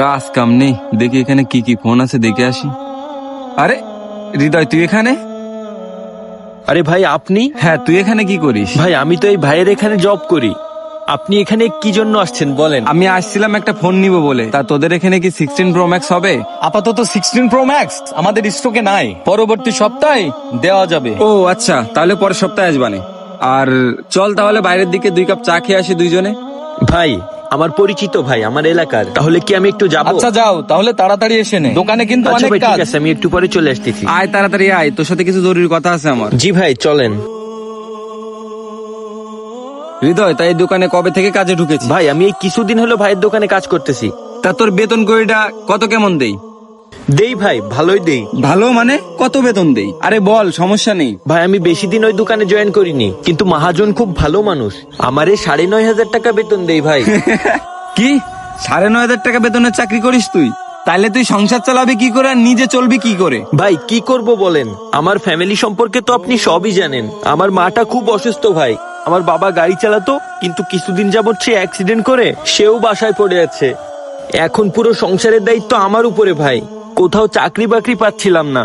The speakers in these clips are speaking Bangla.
কাজ কাম নেই। দেখি এখানে কি কি ফোন আছে দেখে আসি। আরে হৃদয় তুই এখানে? আরে ভাই আপনি? হ্যাঁ তুই এখানে কি করিস? ভাই আমি তো এই ভাইয়ের এখানে জব করি। আপনি এখানে কি জন্য আসছেন বলেন? আমি আসছিলাম একটা ফোন নিব বলে। তা তোদের এখানে কি সিক্সটিন প্রো ম্যাক্স হবে? আপাতত সিক্সটিন প্রো ম্যাক্স আমাদের স্টকে নাই। পরবর্তী সপ্তাহে দেওয়া যাবে। ও আচ্ছা তাহলে পরের সপ্তাহে আসবানে। আর চল তাহলে বাইরের দিকে দুই কাপ চা খেয়ে আসি দুইজনে। ভাই আমার পরিচিত ভাই আমার এলাকার। তাহলে কি আমি একটু যাব? আচ্ছা যাও তাহলে তাড়াতাড়ি এসে নে। দোকানে কিন্তু আচ্ছা অনেক ভাই কাজ। ঠিক আছে আমি একটু পরে চলে আসতেছি। আয় তাড়াতাড়ি আয় তোর সাথে কিছু জরুরি কথা আছে আমার। জি ভাই চলেন। হৃদয় তাই দোকানে কবে থেকে কাজে ঢুকেছি ভাই আমি এই কিছুদিন হলো ভাইয়ের দোকানে কাজ করতেছি। তা তোর বেতন কড়িটা কত কেমন দেই? দেই ভাই ভালোই দেই। ভালো মানে কত বেতন দেই? আরে বল সমস্যা নেই। ভাই আমি বেশি দিন ওই দোকানে জয়েন করিনি কিন্তু মহাজন খুব ভালো মানুষ। আমারে সাড়ে নয় হাজার টাকা বেতন দেই ভাই। কি? সাড়ে নয় হাজার টাকা বেতনের চাকরি করিস তুই? তাইলে তুই সংসার চালাবি কি করে আর নিজে চলবি কি করে? ভাই কি করব বলেন? আমার ফ্যামিলি সম্পর্কে তো আপনি সবই জানেন। আমার মাটা খুব অসুস্থ ভাই। আমার বাবা গাড়ি চালাতো কিন্তু কিছুদিন যাবত সে অ্যাক্সিডেন্ট করে সেও বাসায় পড়ে আছে। এখন পুরো সংসারের দায়িত্ব আমার উপরে ভাই। কোথাও চাকরি বাকরি পাচ্ছিলাম না।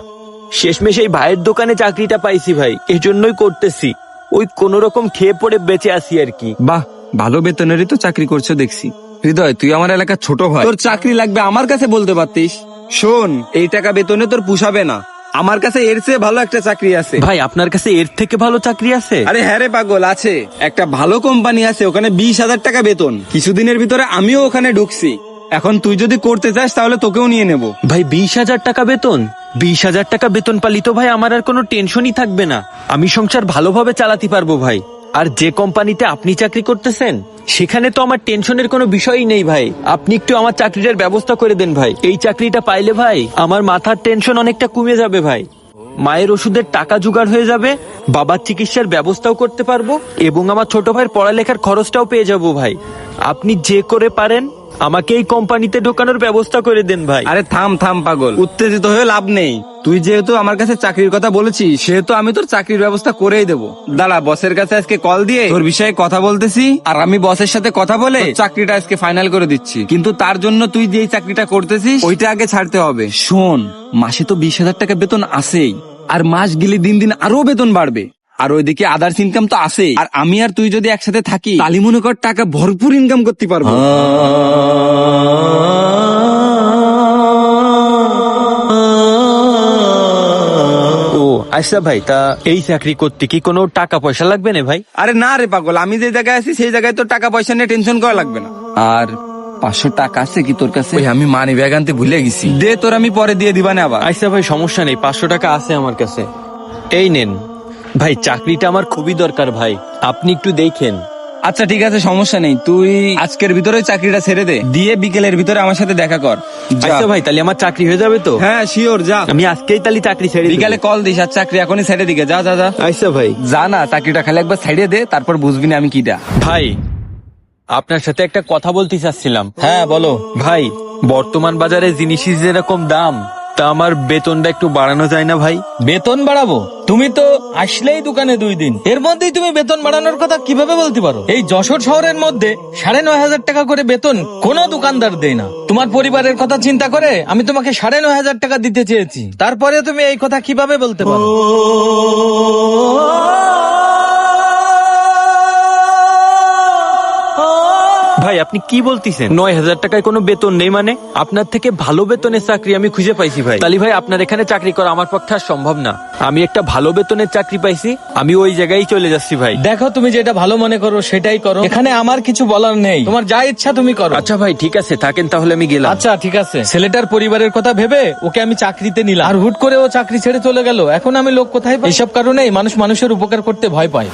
শেষমেশ এই ভাইয়ের দোকানে চাকরিটা পাইছি ভাই এজন্যই করতেছি। ওই কোন রকম খেয়ে পড়ে বেঁচে আসি আর কি। বাহ ভালো বেতনেরই তো চাকরি করছ দেখছি। হৃদয় তুই আমার এলাকার ছোট ভাই। তোর চাকরি লাগবে আমার কাছে বলতে পারতিস? শোন এই টাকা বেতনে তোর পুষাবে না। আমার কাছে এর চেয়ে ভালো একটা চাকরি আছে। ভাই আপনার কাছে এর থেকে ভালো চাকরি আছে? আরে হ্যাঁ রে পাগল আছে। একটা ভালো কোম্পানি আছে ওখানে বিশ হাজার টাকা বেতন। কিছুদিনের ভিতরে আমিও ওখানে ঢুকছি। এখন তুই যদি করতে চাস, তাহলে তোকেও নিয়ে নেব। ভাই, বিশ হাজার টাকা বেতন? বিশ হাজার টাকা বেতন পালি তো ভাই, আমার আর কোনো টেনশনই থাকবে না। আমি সংসার ভালোভাবে চালাতে পারব ভাই। আর যে কোম্পানিতে আপনি চাকরি করতেছেন, সেখানে তো আমার টেনশনের কোনো বিষয়ই নেই ভাই। আপনি একটু আমার চাকরিটার ব্যবস্থা করে দেন ভাই। এই চাকরিটা পাইলে ভাই, আমার মাথার টেনশন অনেকটা কমে যাবে ভাই। মায়ের ওষুধের টাকা জোগাড় হয়ে যাবে, বাবার চিকিৎসার ব্যবস্থাও করতে পারব, এবং আমার ছোট ভাইয়ের পড়ালেখার খরচটাও পেয়ে যাব ভাই। আপনি যে করে পারেন আমাকে এই কোম্পানিতে ঢোকানোর ব্যবস্থা করে দেন ভাই। আরে থাম থাম পাগল। উত্তেজিত হয়ে লাভ নেই। তুই যেহেতু আমার কাছে চাকরির কথা বলেছিস সেহেতু আমি তোর চাকরির ব্যবস্থা করেই দেবো। দাঁড়া বসের কাছে আজকে কল দিয়ে তোর বিষয়ে কথা বলতেছি আর আমি বসের সাথে কথা বলে চাকরিটা আজকে ফাইনাল করে দিচ্ছি। কিন্তু তার জন্য তুই যেই চাকরিটা করতেছিস ওইটা আগে ছাড়তে হবে। শোন মাসে তো বিশ হাজার টাকা বেতন আছেই আর মাস গেলে দিন দিন আরও বেতন বাড়বে। আর ওইদিকে আদার্স ইনকাম তো আছেই আর আমি আর তুই যদি একসাথে থাকি তালি মনে কর টাকা ভরপুর ইনকাম করতে পারব। ও আচ্ছা ভাই তা এই চাকরি করতে কি কোনো টাকা পয়সা লাগবে না ভাই? আরে না রে পাগল আমি যে জায়গায় আছি সেই জায়গায় তোর টাকা পয়সা নিয়ে টেনশন করা লাগবে না। আর পাঁচশো টাকা আছে কি তোর কাছে? আমি মানি ব্যাগ আনতে ভুলে গেছি। দে তোর আমি পরে দিয়ে দিবানে আবার। আচ্ছা ভাই সমস্যা নেই পাঁচশো টাকা আছে আমার কাছে। এই নেন। ভাই চাকরিটা আমার খুবই দরকার ভাই। আপনি একটু দেখেন। আচ্ছা ঠিক আছে সমস্যা নেই। তুই আজকের ভিতরে চাকরিটা ছেড়ে দে। দিয়ে বিকেলের ভিতরে আমার সাথে দেখা কর। যা। আচ্ছা ভাই তাহলে আমার চাকরি হয়ে যাবে তো? হ্যাঁ শিওর যা। আমি আজকেই তাহলে চাকরি ছেড়ে বিকালে বিকালে কল দিস আর চাকরি এখনই ছেড়ে দিকে। যা যা যা। আচ্ছা ভাই। যা না চাকরিটা খালি একবার ছেড়ে দে তারপর বুঝবি না আমি কিটা ভাই আপনার সাথে একটা কথা বলতে চাচ্ছিলাম। হ্যাঁ বলো। ভাই বর্তমান বাজারে জিনিসের যেরকম দাম তা আমার বেতনটা একটু বাড়ানো যায় না ভাই? বেতন বাড়াবো? তুমি তো আসলেই দোকানে দুই দিন। এর মধ্যেই তুমি বেতন বাড়ানোর কথা কীভাবে বলতে পারো? এই যশোর শহরের মধ্যে সাড়ে নয় হাজার টাকা করে বেতন কোনো দোকানদার দেয় না। তোমার পরিবারের কথা চিন্তা করে আমি তোমাকে সাড়ে নয় হাজার টাকা দিতে চেয়েছি। তারপরে তুমি এই কথা কীভাবে বলতে পারো? ভাই আপনি কি বলতেছেন? নয় হাজার টাকায় কোনো বেতন নেই মানে? আপনার থেকে ভালো বেতনের চাকরি আমি খুঁজে পাইছি ভাই। তালি ভাই আপনার এখানে চাকরি করা আমার পক্ষে আর সম্ভব না। আমি একটা ভালো বেতনের চাকরি পাইছি আমি ওই জায়গায় চলে যাচ্ছি ভাই। দেখো তুমি যেটা ভালো মনে করো সেটাই করো। এখানে আমার কিছু বলার নেই। তোমার যা ইচ্ছা তুমি করো। আচ্ছা ভাই ঠিক আছে থাকেন তাহলে আমি গেলাম। আচ্ছা ঠিক আছে। ছেলেটার পরিবারের কথা ভেবে ওকে আমি চাকরিতে নিলাম। আর হুট করে ও চাকরি ছেড়ে চলে গেল। এখন আমি লোক কোথায় পাই? এসব কারণেই মানুষ মানুষের উপকার করতে ভয় পায়।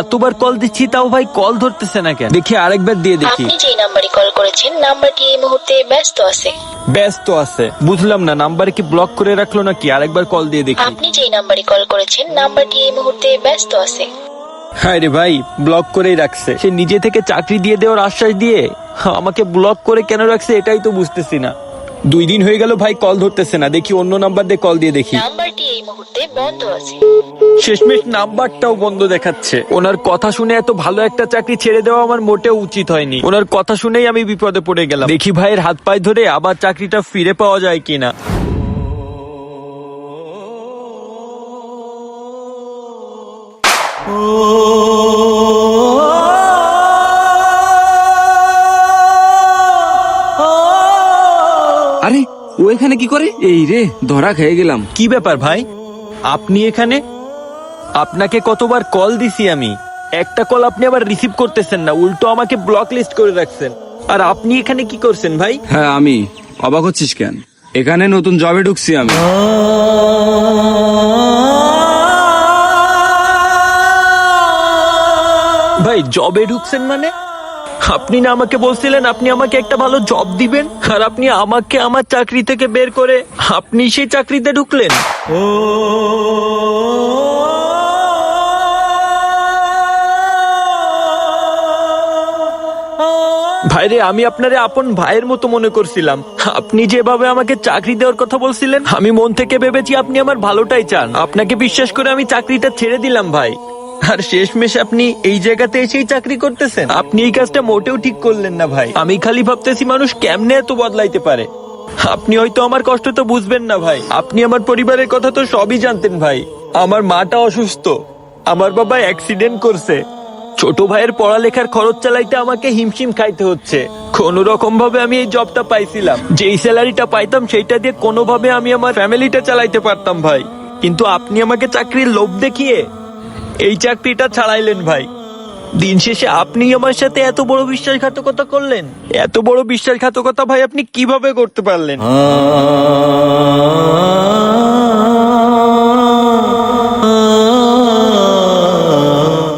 এতবার কল দিচ্ছি তাও ভাই কল ধরতেছে না কেন? দেখি আরেকবার দিয়ে দেখি। আপনি যেই নাম্বারে কল করেছেন নাম্বারটি এই মুহূর্তে ব্যস্ত আছে। ব্যস্ত আছে বুঝলাম না নাম্বার কি ব্লক করে রাখল নাকি? আরেকবার কল দিয়ে দেখি। আপনি যেই নাম্বারে কল করেছেন নাম্বারটি এই মুহূর্তে ব্যস্ত আছে। হ্যাঁ রে ভাই ব্লক করেই রাখছে। সে নিজে থেকে চাকরি দিয়ে দেওয়ার আশ্বাস দিয়ে আমাকে ব্লক করে কেন রাখছে এটাই তো বুঝতেছি না। দুই দিন হয়ে গেল ভাই কল ধরতেছে না দেখি অন্য নাম্বার দিয়ে কল দিয়ে দেখি। এই মুহূর্তে বন্ধ আছে। শেষমেশ নাম্বারটাও বন্ধ দেখাচ্ছে। ওনার কথা শুনে এত ভালো একটা চাকরি ছেড়ে দেওয়া আমার মোটেও উচিত হয়নি। ওনার কথা শুনেই আমি বিপদে পড়ে গেলাম। দেখি ভাইয়ের হাত পায়ে ধরে আবার চাকরিটা ফিরে পাওয়া যায় কিনা। আরে ও এখানে কি করে? এই রে ধরা খেয়ে গেলাম। কি ব্যাপার ভাই? আপনি এখানে? আপনাকে কতবার কল দিছি আমি। একটা কল আপনি আবার রিসিভ করতেছেন না উল্টো আমাকে ব্লক লিস্ট করে রাখছেন। আর আপনি এখানে কি করছেন ভাই? হ্যাঁ আমি। অবাক হচ্ছিস কেন? এখানে নতুন জবে ঢুকছি আমি। ভাই জবে ঢুকছেন মানে? আপনি না আমাকে বলছিলেন আপনি আমাকে একটা ভালো জব দিবেন? আর আপনি আমাকে আমার চাকরি থেকে বের করে আপনি সেই চাকরিতে ঢুকলেন। ভাইরে আমি আপনারে আপন ভাইয়ের মতো মনে করছিলাম। আপনি যেভাবে আমাকে চাকরি দেওয়ার কথা বলছিলেন আমি মন থেকে ভেবেছি আপনি আমার ভালোটাই চান। আপনাকে বিশ্বাস করে আমি চাকরিটা ছেড়ে দিলাম ভাই। আর শেষমেশ আপনি এই জায়গাতে এসেই চাকরি করতেছেন। আপনি এই কাজটা মোটেও ঠিক করলেন না ভাই। আমি খালি ভাবতেছি মানুষ কেমনে এত বদলাইতে পারে। আপনি হয়তো আমার কষ্ট তো বুঝবেন না ভাই। আপনি আমার পরিবারের কথা তো সবই জানতেন ভাই। আমার মাটা অসুস্থ। আমার বাবা অ্যাক্সিডেন্ট করছে। ছোট ভাইয়ের পড়ালেখার খরচ চালাইতে আমাকে হিমশিম খাইতে হচ্ছে। কোন রকম ভাবে আমি এই জবটা পাইছিলাম। যেই স্যালারিটা পাইতাম সেইটা দিয়ে কোনোভাবে আমি আমার ফ্যামিলিটা চালাইতে পারতাম ভাই। কিন্তু আপনি আমাকে চাকরির লোভ দেখিয়ে এই চাকরিটা ছাড়াইলেন ভাই। দিন শেষে আপনি আমার সাথে এত বড় বিশ্বাসঘাতকতা করলেন। এত বড় বিশ্বাসঘাতকতা ভাই আপনি কীভাবে করতে পারলেন?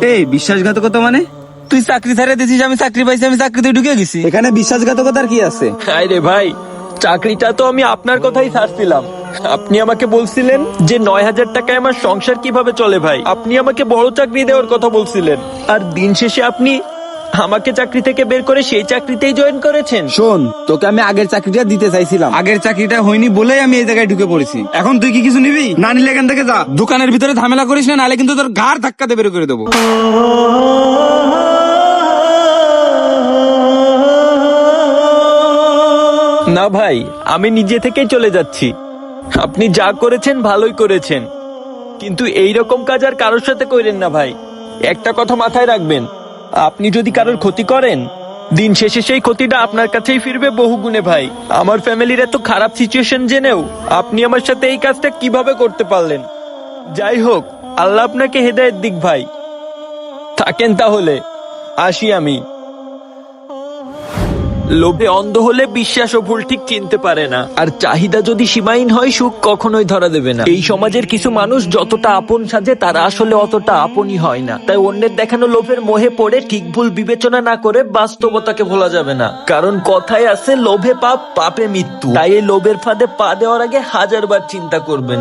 এই বিশ্বাসঘাতকতা মানে? তুই চাকরি ছাড়ে দিছিস আমি চাকরি পাইছি আমি চাকরিতে ঢুকে গেছি। এখানে বিশ্বাসঘাতকতার কি আছে? আরে ভাই চাকরিটা তো আমি আপনার কথাই ছাড়ছিলাম। আপনি আমাকে বলছিলেন যে নয় হাজার টাকায় আমার সংসার কীভাবে চলে ভাই? আপনি আমাকে বড় চাকরি দেওয়ার কথা বলছিলেন। আর দিন শেষে আপনি আমাকে চাকরি থেকে বের করে সেই চাকরিতেই জয়েন করেছেন। শোন, তোকে আমি আগের চাকরিটা দিতে চাইছিলাম। আগের চাকরিটা হয়নি বলেই আমি এই জায়গায় ঢুকে পড়েছি। এখন তুই কি কিছু নিবি? না নিলে এখান থেকে যা। দোকানের ভিতরে ঝামেলা করিস না, নাহলে কিন্তু তোর ঘাড় ধাক্কা বের করে দেবো। না ভাই, আমি নিজে থেকেই চলে যাচ্ছি। আপনি যা করেছেন ভালোই করেছেন। কিন্তু এই রকম কাজ আর কারোর সাথে করেন না ভাই। একটা কথা মাথায় রাখবেন, আপনি যদি কারোর ক্ষতি করেন, দিন শেষে সেই ক্ষতিটা আপনার কাছেই ফিরবে বহু গুণে ভাই। আমার ফ্যামিলির এত খারাপ সিচুয়েশন জেনেও আপনি আমার সাথে এই কাজটা কীভাবে করতে পারলেন? যাই হোক, আল্লাহ আপনাকে হেদায়েত দিক ভাই। থাকেন তাহলে, আসি আমি। লোভে অন্ধ হলে বিশ্বাস ও ভুল ঠিক চিনতে পারে না। আর চাহিদা যদি সীমাহীন হয়, সুখ কখনোই ধরা দেবে না। এই সমাজের কিছু মানুষ যতটা আপন সাজে, তারা আসলে অতটা আপনই হয় না। তাই অন্যের দেখানো লোভের মোহে পড়ে ঠিক ভুল বিবেচনা না করে বাস্তবতাকে ভোলা যাবে না। কারণ কথায় আছে, লোভে পাপ, পাপে মৃত্যু। তাই এই লোভের ফাঁদে পা দেওয়ার আগে হাজারবার চিন্তা করবেন।